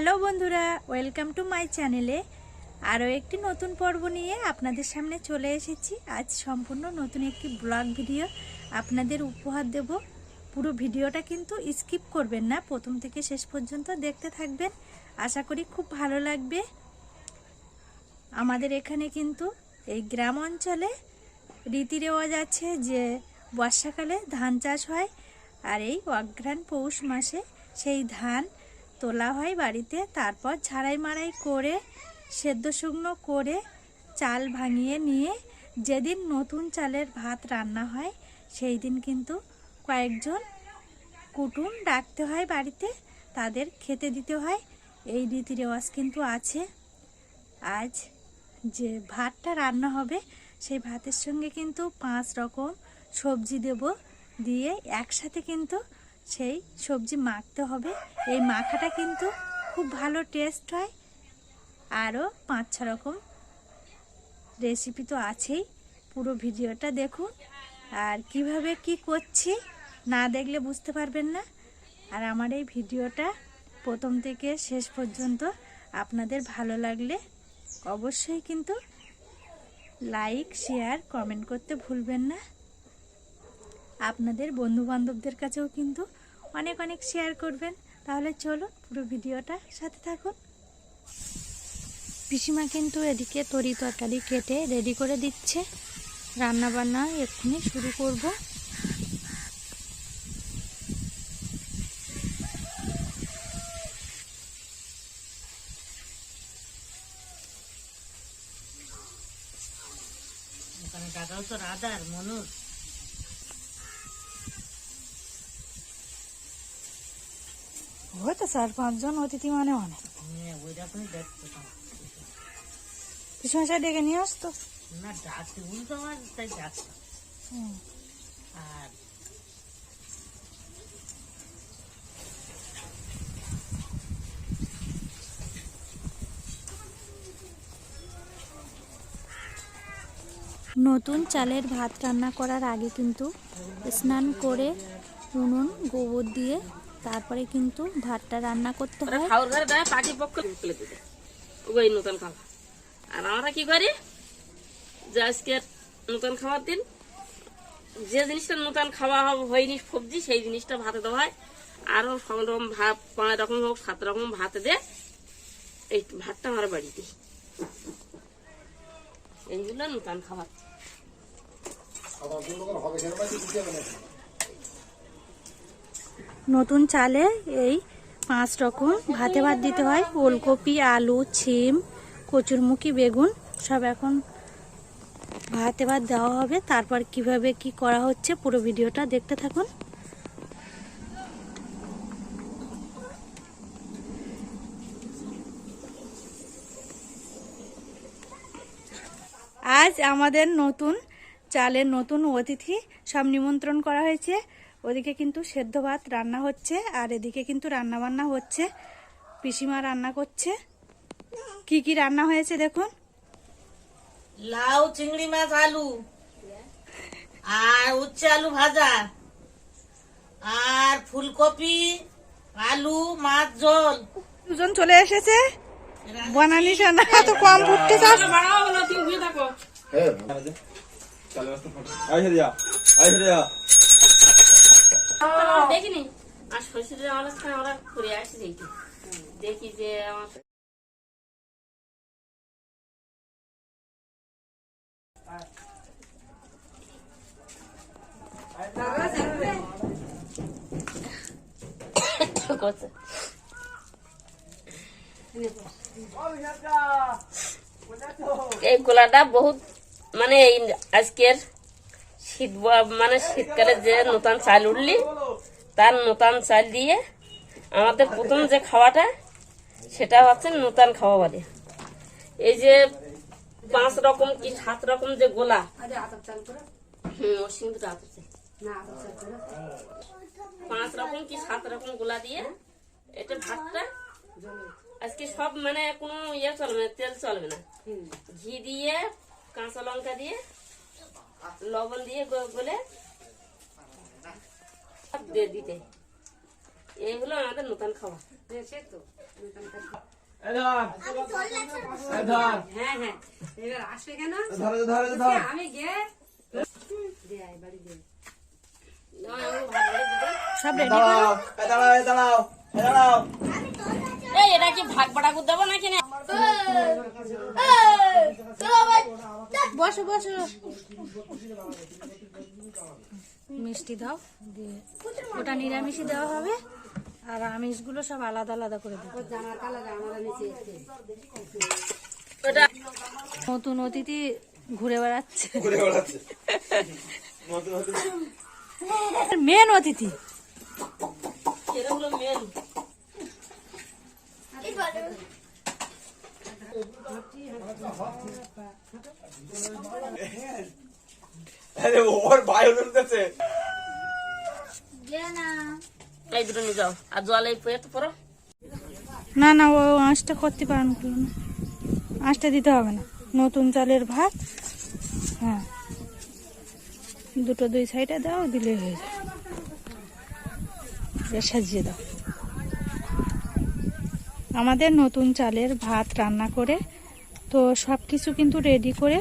Hello বন্ধুরা, welcome to my চ্যানেলে আরও একটি নতুন পর্ব নিয়ে আপনাদের সামনে চলে এসেছি। আজ সম্পূর্ণ নতুন একটি ব্লগ ভিডিও আপনাদের উপহার দেব। পুরো ভিডিওটা কিন্তু স্কিপ করবেন না, প্রথম থেকে শেষ পর্যন্ত দেখতে থাকবেন। আশা করি খুব ভালো লাগবে। আমাদের এখানে কিন্তু এই গ্রাম অঞ্চলে রীতি রেওয়াজ আছে যে বর্ষাকালে ধান চাষ হয় আর এই অঘ্রাণ পৌষ মাসে সেই ধান তোলা হয় বাড়িতে, তারপর ঝাড়াই মাড়াই করে, সেদ্ধ শুকনো করে চাল ভাঙিয়ে নিয়ে, যেদিন নতুন চালের ভাত রান্না হয় সেই দিন কিন্তু কয়েকজন কুটুম ডাকতে হয় বাড়িতে, তাদের খেতে দিতে হয়। এই রীতি রেওয়াজ কিন্তু আছে। আজ যে ভাতটা রান্না হবে, সেই ভাতের সঙ্গে কিন্তু পাঁচ রকম সবজি দেব, দিয়ে একসাথে কিন্তু সেই সবজি মাখতে হবে। এই মাখাটা কিন্তু খুব ভালো টেস্ট হয়। আরও পাঁচ ছ রকম রেসিপি তো আছেই। পুরো ভিডিওটা দেখুন। আর কীভাবে কি করছি না দেখলে বুঝতে পারবেন না। আর আমার এই ভিডিওটা প্রথম থেকে শেষ পর্যন্ত আপনাদের ভালো লাগলে অবশ্যই কিন্তু লাইক শেয়ার কমেন্ট করতে ভুলবেন না। আপনাদের বন্ধু বান্ধবদের কাছেও কিন্তু অনেক অনেক শেয়ার করবেন। তাহলে চলুন পুরো ভিডিওটা সাথে থাকুন। পিসিমা কিন্তু এদিকে তরি তরকারি কেটে রেডি করে দিচ্ছে। রান্না বান্না এক্ষুনি শুরু করব। তো রাধার মনুর হয়তো চার পাঁচজন অতিথি মানে অনেক। হ্যাঁ ওই। পিছনে সাইড ডেকে নিয়ে আসতো? না ডাকতে বলতো আমার তাই ডাকতাম আর নতুন চালের ভাত রান্না করার আগে কিন্তু স্নান করে উনুন গোবর দিয়ে তারপরে কিন্তু ভাতটা রান্না করতে হয়। খাওয়ার ঘরে দেয় পাখি পক্ষ ফেলে দিতে ওই নতুন খাওয়া। আর আমরা কি করি? যে আজকে নতুন খাওয়ার দিন যে জিনিসটা নতুন খাওয়া হব- হয়নি সবজি সেই জিনিসটা ভাতে দেওয়া হয়। আরও সব রকম ভাত পাঁচ রকম হোক সাত রকম ভাত দে এই ভাতটা আমার বাড়ি বাড়িতে এইগুলো নতুন খাবার নতুন চালে এই পাঁচ রকম ভাতে ভাত দিতে হয়। ওলকপি, আলু, ছিম, কচুরমুখী, বেগুন সব এখন ভাতে ভাত দেওয়া হবে। তারপর কীভাবে কি করা হচ্ছে পুরো ভিডিওটা দেখতে থাকুন। আজ আমাদের নতুন চালের নতুন অতিথি সব নিমন্ত্রণ করা হয়েছে। ওদিকে কিন্তু সেদ্ধ ভাত রান্না হচ্ছে আর এদিকে কিন্তু রান্না বান্না হচ্ছে। পিসিমা রান্না করছে। কি কি রান্না হয়েছে দেখুন? লাউ চিংড়ি মাছ আলু। আর উচ্ছে আলু ভাজা। আর ফুলকপি আলু মাছ ঝোল। দুজন চলে এসেছে। বানানি না তো কম ফুটতে চাস? বাড়াও বলো তুমি ঘুরে থাকো আইসে দিয়া আইসে দিয়া দেখিনি আর শ্বশুরের অনুষ্ঠানে আমরা ঘুরে আসি দেখি। দেখি যে আমার এই গোলাটা বহুত মানে আজকের শীত মানে শীতকালে যে নতুন চাল উঠলি তার নতুন চাল দিয়ে আমাদের প্রথম যে খাওয়াটা সেটা হচ্ছে নতুন খাওয়া বলে। এই যে পাঁচ রকম কি সাত রকম যে গোলা। পাঁচ রকম কি সাত রকম গোলা দিয়ে এটা ভাতটা? আজকে সব মানে কোনো ইয়ে চলবে না তেল চলবে না। ঘি দিয়ে কাঁচা লঙ্কা দিয়ে লবণ দিয়ে গ- গলে দিয়ে দিতে। এই হলো আমাদের নতুন খাবার। হ্যাঁ হ্যাঁ। কেন? ধর ধর ধর। আমি গিয়ে দে বাড়ি। সব রেডি দাঁড়াও দাঁড়াও দাঁড়াও দাঁড়াও। এই এটা কি ভাগ করে দেবো নাকি না? বসো বসো। মিষ্টি দাও দিয়ে ওটা নিরামিষই দেওয়া হবে আর আমিষগুলো সব আলাদা আলাদা করে দেবো। ওটা নতুন অতিথি ঘুরে বেড়াচ্ছে। ঘুরে বেড়াচ্ছে। নতুন নতুন মেন অতিথি। মেন। আরে ওর ভাই উঠতেছে। এই দুটো নিয়ে যাও। আর জল এই পেয়ে তো পড়ো। না না ও আঁশটা করতে পারেন করল না। আঁশটা দিতে হবে না। নতুন চালের ভাত। হ্যাঁ। দুটো দুই সাইডে দাও দিলে হয়ে যায় এবার সাজিয়ে দাও। আমাদের নতুন চালের ভাত রান্না করে, তো সব কিছু কিন্তু রেডি করে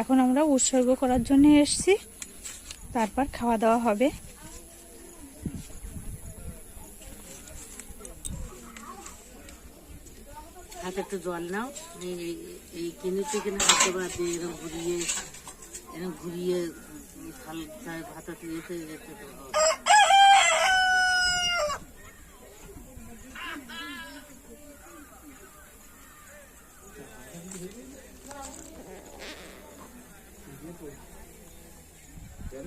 এখন আমরা উৎসর্গ করার জন্য এসেছি। তারপর খাওয়া দাওয়া হবে। হাতে একটু জল নাও। এই এই কিনে হাতে দিয়ে এরকম ঘুরিয়ে এরকম ঘুরিয়ে যেতে যেতে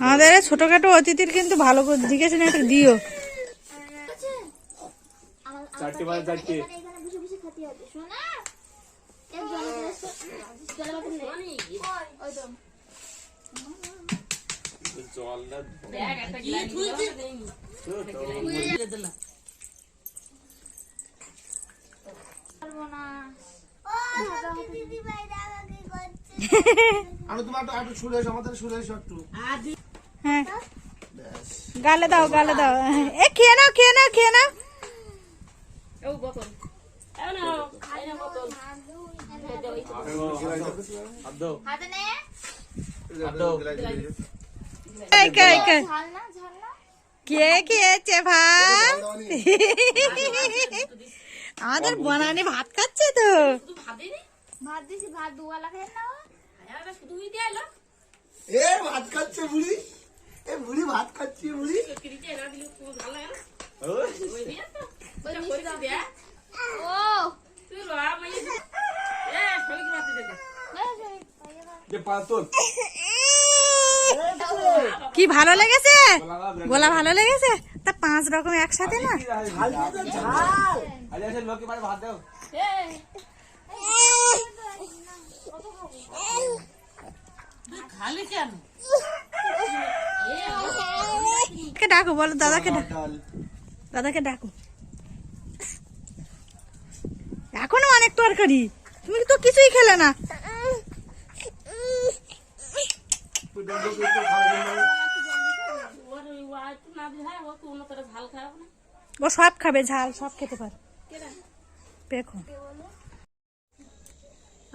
আমাদের ছোটখাটো অতিথির কিন্তু ভালো করে জিজ্ঞেস না একটু দিও। আমি তোমার একটু একটু ছুড়ে এসো আমাদের ছুড়ে এসো একটু। হ্যাঁ। গালে দাও গালে দাও। এ খেয়ে নাও খেয়ে নাও খেয়ে নাও। কে এই কে ঝাল না ঝাল না কে। খেয়েছে ভাত? আমাদের বনানি ভাত খাচ্ছে তো। ভাত দিছি ভাত দুয়ালা খেয়ে নাও। এ ভাত খাচ্ছে বুড়ি। এ বুড়ি ভাত খাচ্ছে বুড়ি কিরিতে না দিলে খুব ভালো লাগে না ওই, ওই দিয়ে তো ওটা করেছি দেখ ও তুই রা মাই এ শরীর মারতে দে যে পাঁচ তোল কি ভালো লেগেছে লাগা গোলা ভালো লেগেছে তা পাঁচ রকম একসাথে না ঝাল দিয়ে তো ঝাল আরে আসে লোকে পারে ভাত দাও খালি কেন ডাকো বলো দাদাকে ডাকো। দাদাকে ডাকো। এখনও অনেক তরকারি। তুমি তো কিছুই খেলে না। ও সব খাবে ঝাল সব খেতে পারে। দেখো।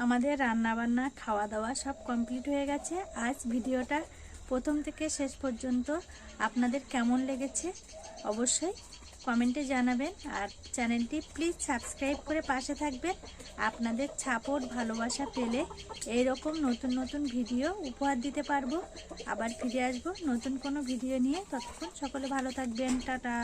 আমাদের রান্না বান্না খাওয়া দাওয়া সব কমপ্লিট হয়ে গেছে। আজ ভিডিওটা প্রথম থেকে শেষ পর্যন্ত আপনাদের কেমন লেগেছে অবশ্যই কমেন্টে জানাবেন আর চ্যানেলটি প্লিজ সাবস্ক্রাইব করে পাশে থাকবেন। আপনাদের সাপোর্ট, ভালোবাসা পেলে এই রকম নতুন নতুন ভিডিও উপহার দিতে পারব। আবার ফিরে আসব নতুন কোনো ভিডিও নিয়ে। ততক্ষণ সকলে ভালো থাকবেন। টাটা।